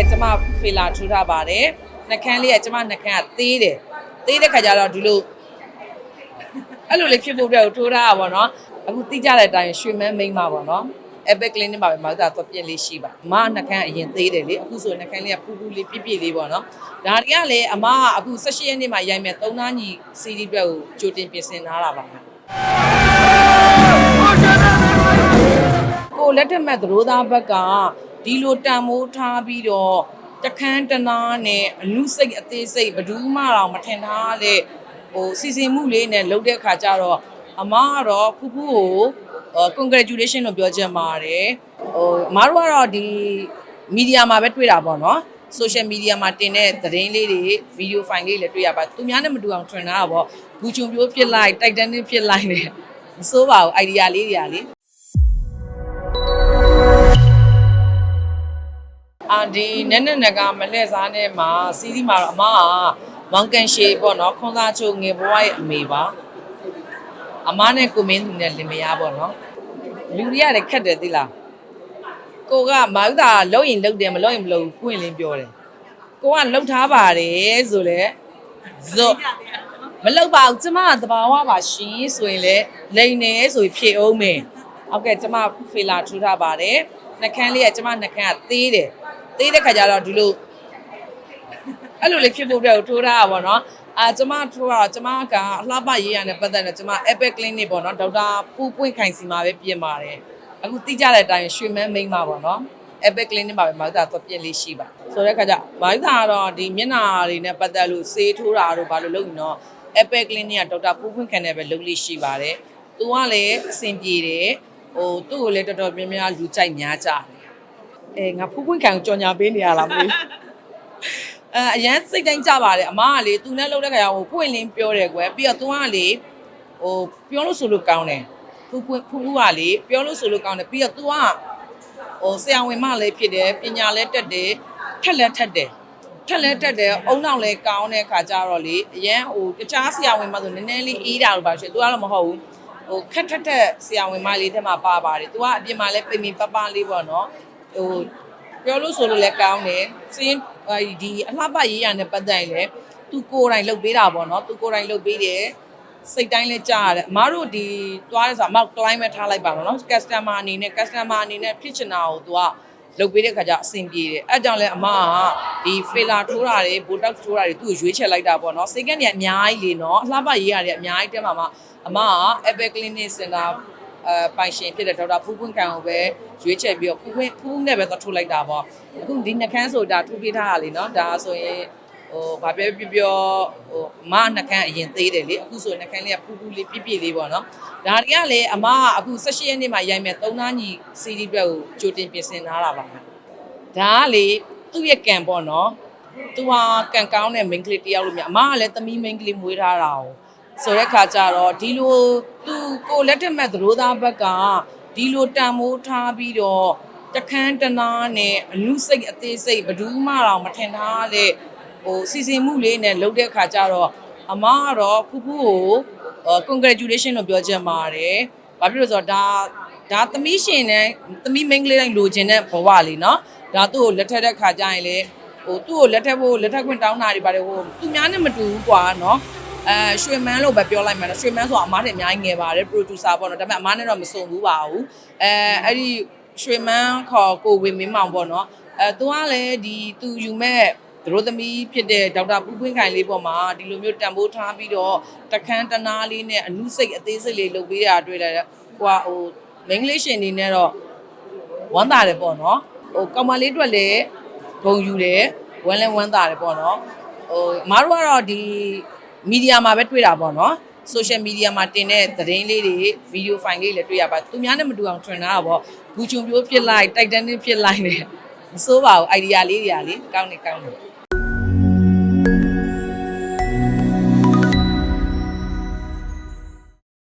ကဲကျမဖေလာထူထားပါတယ်နှကန်းလေးကကျမနှကန်းကသေးတယ်သေးတဲ့ခါကျတော့ဒီလိုအဲ့လိုလေးဖြစ်ဖို့အတွက်ထိုးထားတာပေါ့နော်အခုသိကြတဲ့အတိုင်းရွှေမန်းမိန်းမပေါ့နော် epic clinic မှာပဲမောက်တာတော့ပြင်းလေးရှိပါအမကနှကန်းအရင်သေးတယ်လေအခုဆိုနှကန်းလေးကဖူးဖူးလေးပြည့်ပြည့်လေးပေါ့နော်ဒါတွေကလည်းအမကအခု16ရက်နေ့မှာရိုက်မယ်3နားညီ CD ဘက်ကိုကြိုတင်ပြင်ဆင်ထားတာပါမယ်ကိုလက်ထက်မဲ့သရိုးသားဘက်က ဒီလိုတန်မိုးထားပြီးတော့တခန်းတနာနဲ့အနုစိတ်အသေးစိတ်ဘယ်သူမှတော့မထင်ထားတဲ့ဟိုစီစဉ်မှုလေးနဲ့လုပ်တဲ့ခါကျတော့အမကတော့ဖူးဖူးကိုဟို congratulation လို့ပြောချင်ပါတယ်ဟိုအမားတို့ကတော့ဒီမီဒီယာမှာပဲတွေ့တာပေါ့နော် social media မှာတင်တဲ့သတင်းလေးတွေ video file လေးလည်းတွေ့ရပါသူများနဲ့မတူအောင်ထွင်တာပေါ့ဂူချုံပြိုးဖြစ်လိုက် titanic ဖြစ်လိုက်တယ်မစိုးပါဘူး idea လေးတွေကလေ အာဒီနက်နက်နကမလဲစားနဲ့မှာစီးဒီမှာတော့အမကမောင်ကန်ရှေပေါ့နော်ခွန်သားချိုငယ်ဘွားရဲ့အမေပါအမနဲ့ကိုမင်းသူနဲ့လင်မယားပေါ့နော်လူတွေကလည်းခက်တယ်သိလားကိုကမာဥသာလုံရင်လုံတယ်မလုံရင်မလုံဘူးပွင့်လင်းပြောတယ်ကိုကလုံထားပါတယ်ဆိုလေဇော့မလုံပါဘူးကျမကသဘာဝပါရှင်ဆိုရင်လေလိန်နေဆိုရင်ဖြည့်အောင်မယ်ဟုတ်ကဲ့ကျမဖေလာထူထားပါတယ်နှကန်းလေးကကျမနှကန်းကသေးတယ် သေးတဲ့ခါကျတော့ဒီလိုအဲ့လိုလေးဖြစ်ဖို့အတွက်ထိုးထားတာပေါ့နော်အာကျမထိုးတာကျမကအလှပရေးရနဲ့ပတ်သက်တယ်ကျမ Epic Clinic ပေါ့နော်ဒေါက်တာပူပွင့်ခိုင်စီမှာပဲပြင်ပါတယ်အခုသိကြတဲ့အတိုင်းရွှေမန်းမိန်းမပေါ့နော် Epic Clinic မှာပဲမာသာတော့ပြင်လေးရှိပါဆိုတဲ့ခါကျမာသာကတော့ဒီမျက်နှာတွေနဲ့ပတ်သက်လို့ဆေးထိုးတာတို့ဘာလို့လုပ်ရင်တော့ Epic Clinic ကဒေါက်တာပူပွင့်ခိုင်နဲ့ပဲလုပ်လေးရှိပါတယ်သူကလည်းအဆင်ပြေတယ်ဟိုသူ့ကိုလည်းတော်တော်များများလူကြိုက်များကြတယ် အဲငါဖူးဖွင့်ခံကိုကြော်ညာပေးနေရလားမသိဘူးအဲအရန်စိတ်တိုင်းကြပါတယ်အမကလေသူနဲ့လှုပ်တဲ့ခါကျတော့ပွင့်လင်းပြောတယ်ကွယ်ပြီးတော့သူကလေဟိုပြောလို့ဆိုလို့ကောင်းတယ်ဖူးဖွင့်ဖူးဖူးကလေပြောလို့ဆိုလို့ကောင်းတယ်ပြီးတော့သူကဟိုဆရာဝန်မလည်းဖြစ်တယ်ပညာလည်းတက်တယ်ထက်လည်းထက်တယ်ထက်လည်းတက်တယ်အုံနောက်လည်းကောင်းတဲ့ခါကျတော့လေအရန်ဟိုတခြားဆရာဝန်မဆိုနည်းနည်းလေးအေးတာလို့ပါရှင်သူကတော့မဟုတ်ဘူးဟိုခက်ထက်ထက်ဆရာဝန်မလေးတက်မှာပါပါတယ်သူကအပြင်မှာလည်းပြင်ပြင်ပပလေးပေါ့နော် ဟိုပြောလို့ဆိုလို့လည်းကောင်းတယ်စင်းဒီအလှပရေးရနဲ့ပတ်သက်ရင်လည်းသူကိုယ်တိုင်လှုပ်ပေးတာပေါ့နော်သူကိုယ်တိုင်လှုပ်ပေးတယ်စိတ်တိုင်းလဲကြားရတယ်အမတို့ဒီသွားတဲ့ဆိုအမ climate ထားလိုက်ပါတော့နော် customer အနေနဲ့ customer အနေနဲ့ဖြစ်ချင်တာကိုသူကလုပ်ပေးတဲ့ခါကျအဆင်ပြေတယ်အဲကြောင့်လဲအမကဒီ filler ထိုးတာတွေ botox ထိုးတာတွေသူ့ကိုရွေးချယ်လိုက်တာပေါ့နော်စိတ်ကနေအများကြီးလေနော်အလှပရေးရတယ်အများကြီးတက်မှာမှအမက Apple Clinic Center အဲပိုင်ရှင်ဖြစ်တဲ့ဒေါက်တာဖူးပွင့်ကန်ကိုပဲရွေးချယ်ပြီးတော့ဖူးပွင့်ဖူးနဲ့ပဲသွားထိုးလိုက်တာပေါ့အခုဒီနှကန်းဆိုတာထိုးပေးထားတာလေနော်ဒါဆိုရင်ဟိုဘာပြောပြပြောဟိုအမနှကန်းအရင်သေးတယ်လေအခုဆိုနှကန်းလေးကဖူးဖူးလေးပြည့်ပြည့်လေးပေါ့နော်ဒါတွေကလည်းအမကအခု16ရက်နေ့မှာရိုက်မယ်3နားညီ CD ဘက်ကိုကြိုတင်ပြင်ဆင်ထားတာပါမယ်ဒါကလေသူ့ရဲ့ကံပေါ့နော်သူဟာကံကောင်းတဲ့ main ကလေးတယောက်လို့မြအမကလည်းသမီး main ကလေးမွေးထားတာ哦 ဆိုတဲ့ခါကျတော့ဒီလိုသူကိုလက်ထက်မဲ့သရိုးသားဘက်ကဒီလိုတန်မိုးထားပြီးတော့တခန်းတနာနဲ့အလူစိတ်အသေးစိတ်ဘဒူးမှတော့မထင်ထားတဲ့ဟိုစီစဉ်မှုလေးနဲ့လုပ်တဲ့ခါကျတော့အမကတော့ဖူဖူကို congratulation လို့ပြောချင်ပါတယ်။ဘာဖြစ်လို့ဆိုတော့ဒါဒါသမီးရှင်နဲ့သမီးမိန်းကလေးတိုင်းလိုချင်တဲ့ဘဝလေးနော်။ဒါသူ့ကိုလက်ထက်တဲ့ခါကျရင်လေဟိုသူ့ကိုလက်ထက်ဖို့လက်ထက်ခွင့်တောင်းတာတွေပါတယ်ဟိုသူများနဲ့မတူဘူးကွာနော် အဲရွှေမန်းလို့ပဲပြောလိုက်မှာနော်ရွှေမန်းဆိုတာအမားတွေအများကြီးငယ်ပါတယ် producer ပေါ့နော်ဒါပေမဲ့အမားနဲ့တော့မစုံဘူးပါဘူးအဲအဲ့ဒီရွှေမန်းခေါ်ကိုဝေမင်းမောင်ပေါ့နော်အဲသူကလည်းဒီသူယူမဲ့သူတို့သမီးဖြစ်တဲ့ဒေါက်တာပူပွင့်ခိုင်လေးပေါ်မှာဒီလိုမျိုးတန်ဖိုးထားပြီးတော့တခန်းတနာလေးနဲ့အနုစိတ်အသေးစိတ်လေးလုပ်ပေးတာတွေ့လိုက်တယ်ဟိုကဟိုမင်္ဂလိရှင်နေနဲ့တော့ဝမ်းသာတယ်ပေါ့နော်ဟိုကောင်မလေးအတွက်လည်းဂုံယူတယ်ဝမ်းလဲဝမ်းသာတယ်ပေါ့နော်ဟိုအမားတို့ကတော့ဒီ မီဒီယာမှာပဲတွေ့တာပေါ့နော် social media မှာတင်တဲ့သတင်းလေးတွေ video file လေးလည်းတွေ့ရပါသူများနဲ့မတူအောင်ထွင်တာပေါ့ဂူချုံပြိုးဖြစ်လိုက် titanic ဖြစ်လိုက်တယ်မစိုးပါဘူး idea လေးတွေကလေကောင်းနေကောင်းနေ